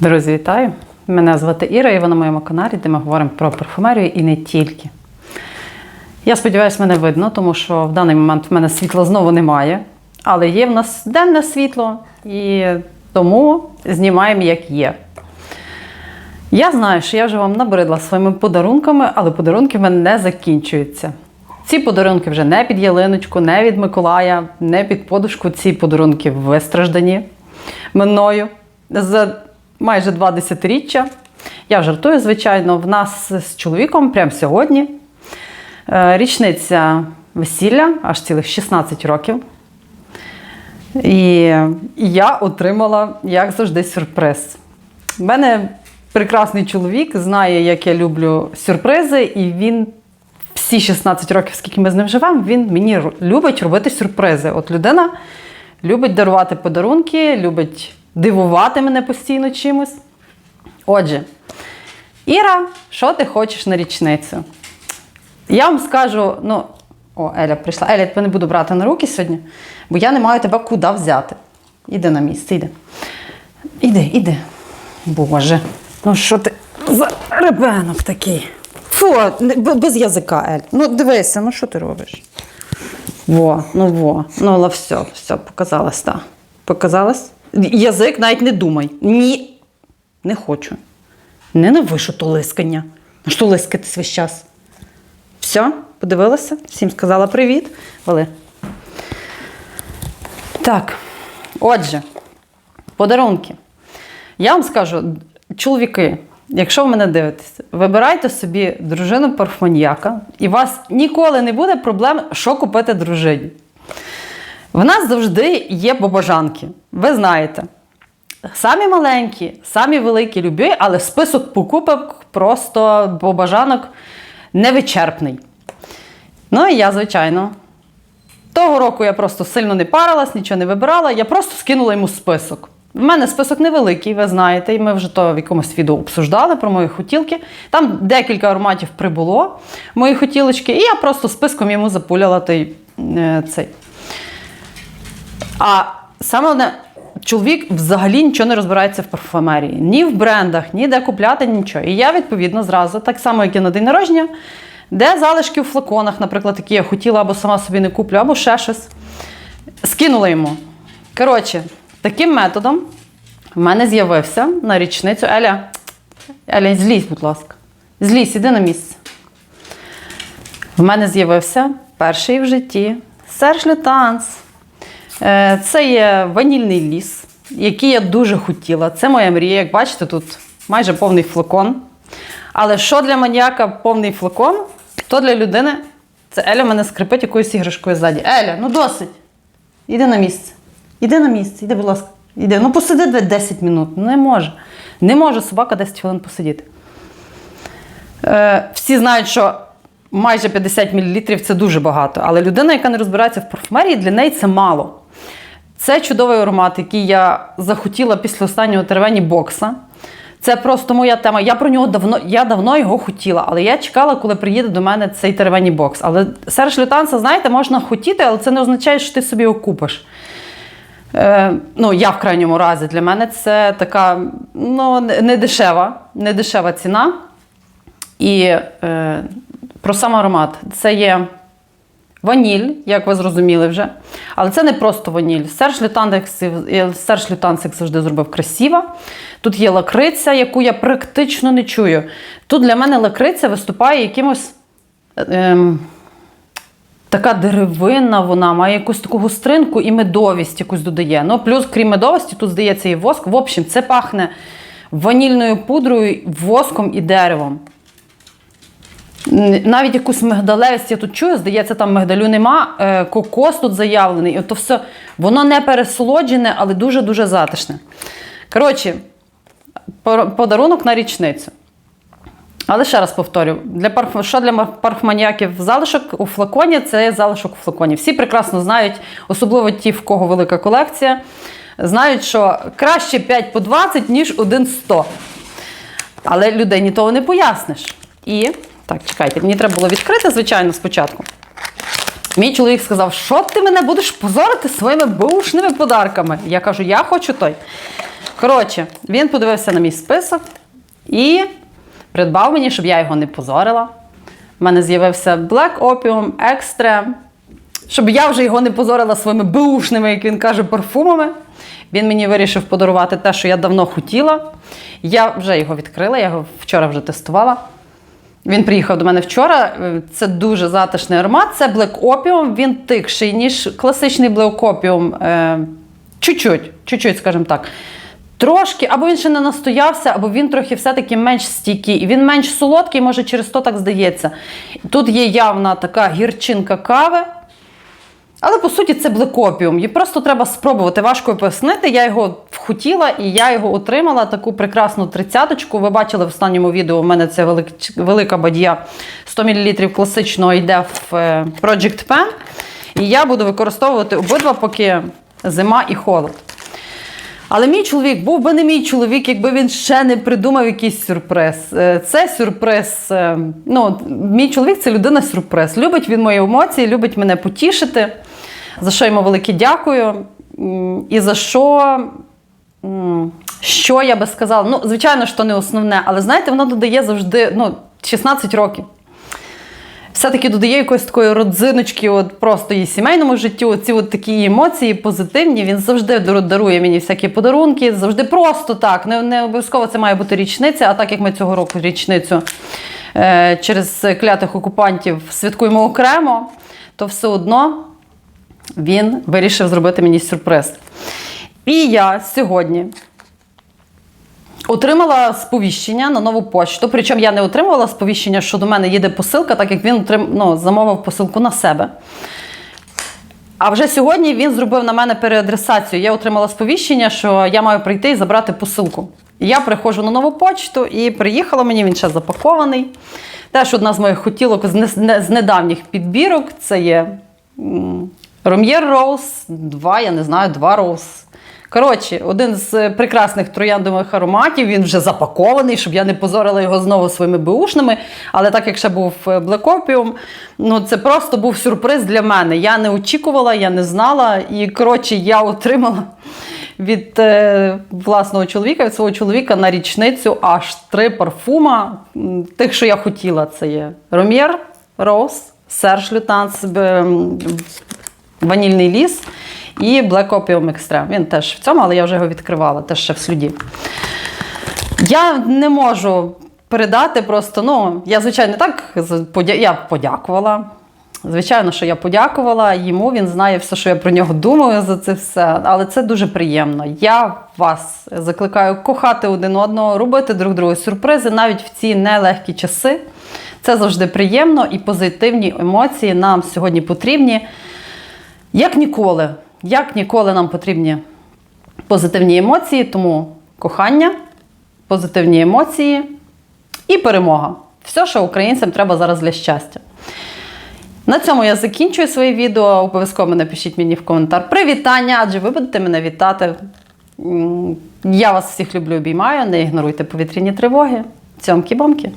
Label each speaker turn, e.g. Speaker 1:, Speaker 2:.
Speaker 1: Друзі, вітаю! Мене звати Іра, і ви на моєму каналі, де ми говоримо про парфумерію і не тільки. Я сподіваюся, мене видно, тому що в даний момент в мене світла знову немає. Але є в нас денне світло, і тому знімаємо як є. Я знаю, що я вже вам набридла своїми подарунками, але подарунки в мене не закінчуються. Ці подарунки вже не під ялиночку, не від Миколая, не під подушку. Ці подарунки вистраждані мною за майже два десятиріччя. Я жартую, звичайно, в нас з чоловіком прямо сьогодні е, річниця весілля, аж цілих 16 років. І я отримала, як завжди, сюрприз. У мене прекрасний чоловік, знає, як я люблю сюрпризи, і він всі 16 років, скільки ми з ним живемо, він мені любить робити сюрпризи. От людина любить дарувати подарунки, любить дивувати мене постійно чимось. Отже, Іра, що ти хочеш на річницю? Я вам скажу, ну, о, Еля прийшла. Еля, я тебе не буду брати на руки сьогодні, бо я не маю тебе куди взяти. Іди на місце, іди. Іди, іди. Боже, ну що ти за ребенок такий? Фу, без язика, Ель. Ну дивися, ну що ти робиш? Во, ну во, ну але все, все, показалось, так. Показалось? Язик навіть не думай. Ні. Не хочу. Ненавишу то лискання. На що лискатись весь час? Все, подивилася? Всім сказала привіт. Вали. Так. Отже, подарунки. Я вам скажу, чоловіки, якщо ви мене дивитеся, вибирайте собі дружину парфманьяка, і у вас ніколи не буде проблем, що купити дружині. В нас завжди є бабажанки. Ви знаєте. Самі маленькі, самі великі любі, але список покупок просто бабажанок невичерпний. Ну і я, звичайно. Того року я просто сильно не парилась, нічого не вибирала, я просто скинула йому список. У мене список невеликий, ви знаєте, і ми вже то в якомусь відео обсуждали про мої хотілки. Там декілька ароматів прибуло, мої хотілочки, і я просто списком йому запуляла той, е, цей. А саме головне, чоловік взагалі нічого не розбирається в парфумерії. Ні в брендах, ні де купляти, нічого. І я, відповідно, зразу, так само, як і на день народження, де залишки в флаконах, наприклад, які я хотіла або сама собі не куплю, або ще щось. Скинула йому. Коротше, таким методом в мене з'явився на річницю Еля. Еля, злізь, будь ласка. Злізь, іди на місце. В мене з'явився перший в житті Серж Лютанс. Е, Це є ванільний ліс, який я дуже хотіла. Це моя мрія. Як бачите, тут майже повний флакон. Але що для маніяка повний флакон, то для людини це Еля мене скрипить якоюсь іграшкою ззаді. Еля, ну досить. Іди на місце. Іди на місце, іди, будь ласка. Іди. Ну посиди 10 минут. Ну, Не може. Не може собака 10 хвилин посидіти. Е, всі знають, що майже 50 мл це дуже багато, але людина, яка не розбирається в парфумерії, для неї це мало. Це чудовий аромат, який я захотіла після останнього тервені бокса. Це просто моя тема. Я про нього давно, я давно його хотіла, але я чекала, коли приїде до мене цей тервені бокс. Але Серж Лютанса, знаєте, можна хотіти, але це не означає, що ти собі його купиш. Е, ну, я в крайньому разі для мене це така ну, не не дешева, не дешева ціна. І е, про сам аромат. Це є ваніль, як ви зрозуміли вже. Але це не просто ваніль. Серж Лютанс, Серж Лютанс, як завжди, зробив красиво. Тут є лакриця, яку я практично не чую. Тут для мене лакриця виступає якимось. Ем, Така деревинна вона має якусь таку гостринку і медовість якусь додає. Ну, плюс, крім медовості, тут здається і воск. В общем, це пахне ванільною пудрою, воском і деревом. Навіть якусь мигдалевість я тут чую, здається, там мигдалю нема. е, Кокос тут заявлений. І то все, воно не пересолоджене, але дуже-дуже затишне. Коротше, подарунок на річницю. Але ще раз повторю: для парф... що для парфманіяків залишок у флаконі це залишок у флаконі. Всі прекрасно знають, особливо ті, в кого велика колекція, знають, що краще 5 по 20, ніж 1 100. Але людині того не поясниш. І так, чекайте, мені треба було відкрити, звичайно, спочатку. Мій чоловік сказав, що ти мене будеш позорити своїми бушними подарками. Я кажу, я хочу той. Коротше, він подивився на мій список і придбав мені, щоб я його не позорила. У мене з'явився Black Opium Extreme. Щоб я вже його не позорила своїми беушними, як він каже, парфумами. Він мені вирішив подарувати те, що я давно хотіла. Я вже його відкрила, я його вчора вже тестувала. Він приїхав до мене вчора. Це дуже затишний аромат. Це Black Opium. Він тикший, ніж класичний Black Opium. Е, чуть-чуть, чуть-чуть, скажімо так. Трошки, або він ще не настоявся, або він трохи все-таки менш стійкий. Він менш солодкий, може, через то так здається. Тут є явна така гірчинка кави. Але по суті це блекопіум. Її просто треба спробувати. Важко пояснити. Я його хотіла і я його отримала. Таку прекрасну тридцяточку. Ви бачили в останньому відео. У мене це велик, велика бадья 100 мл класичного йде в е, Project Pen. І я буду використовувати обидва, поки зима і холод. Але мій чоловік був би не мій чоловік, якби він ще не придумав якийсь сюрприз. Е, Це сюрприз. е, Ну, мій чоловік це людина сюрприз. Любить він мої емоції, любить мене потішити. За що йому велике дякую. І за що, що я би сказала? Ну, звичайно, що не основне, але знаєте, воно додає завжди ну, 16 років все-таки додає якоїсь такої родзиночки, от просто її сімейному життю. Ці от такі емоції позитивні. Він завжди дарує мені всякі подарунки, завжди просто так. Не, не обов'язково це має бути річниця, а так як ми цього року річницю е, через клятих окупантів святкуємо окремо, то все одно він вирішив зробити мені сюрприз. І я сьогодні Отримала сповіщення на нову почту. Причому я не отримувала сповіщення, що до мене їде посилка, так як він отрим... ну, замовив посилку на себе. А вже сьогодні він зробив на мене переадресацію. Я отримала сповіщення, що я маю прийти і забрати посилку. Я приходжу на нову почту і приїхала мені, він ще запакований. Теж одна з моїх хотілок з, не- не- з недавніх підбірок це є Ром'єр Роуз, два, я не знаю, два Роуз. Коротше, один з прекрасних трояндових ароматів, він вже запакований, щоб я не позорила його знову своїми беушними. Але так як ще був е, Black Opium, ну це просто був сюрприз для мене. Я не очікувала, я не знала. І коротше, я отримала від е, власного чоловіка, від свого чоловіка на річницю аж три парфума. Тих, що я хотіла, це є Ром'єр, Роуз, Серж Лютанс, Ванільний ліс і Black Opium Extreme. Він теж в цьому, але я вже його відкривала, теж ще в слюді. Я не можу передати просто, ну, я, звичайно, так я подякувала. Звичайно, що я подякувала йому, він знає все, що я про нього думаю за це все. Але це дуже приємно. Я вас закликаю кохати один одного, робити друг другу сюрпризи навіть в ці нелегкі часи. Це завжди приємно і позитивні емоції нам сьогодні потрібні. Як ніколи, як ніколи нам потрібні позитивні емоції, тому кохання, позитивні емоції і перемога. Все, що українцям треба зараз для щастя. На цьому я закінчую своє відео. Обов'язково напишіть мені в коментар привітання, адже ви будете мене вітати. Я вас всіх люблю, обіймаю. Не ігноруйте повітряні тривоги. Цьомкі-бомки!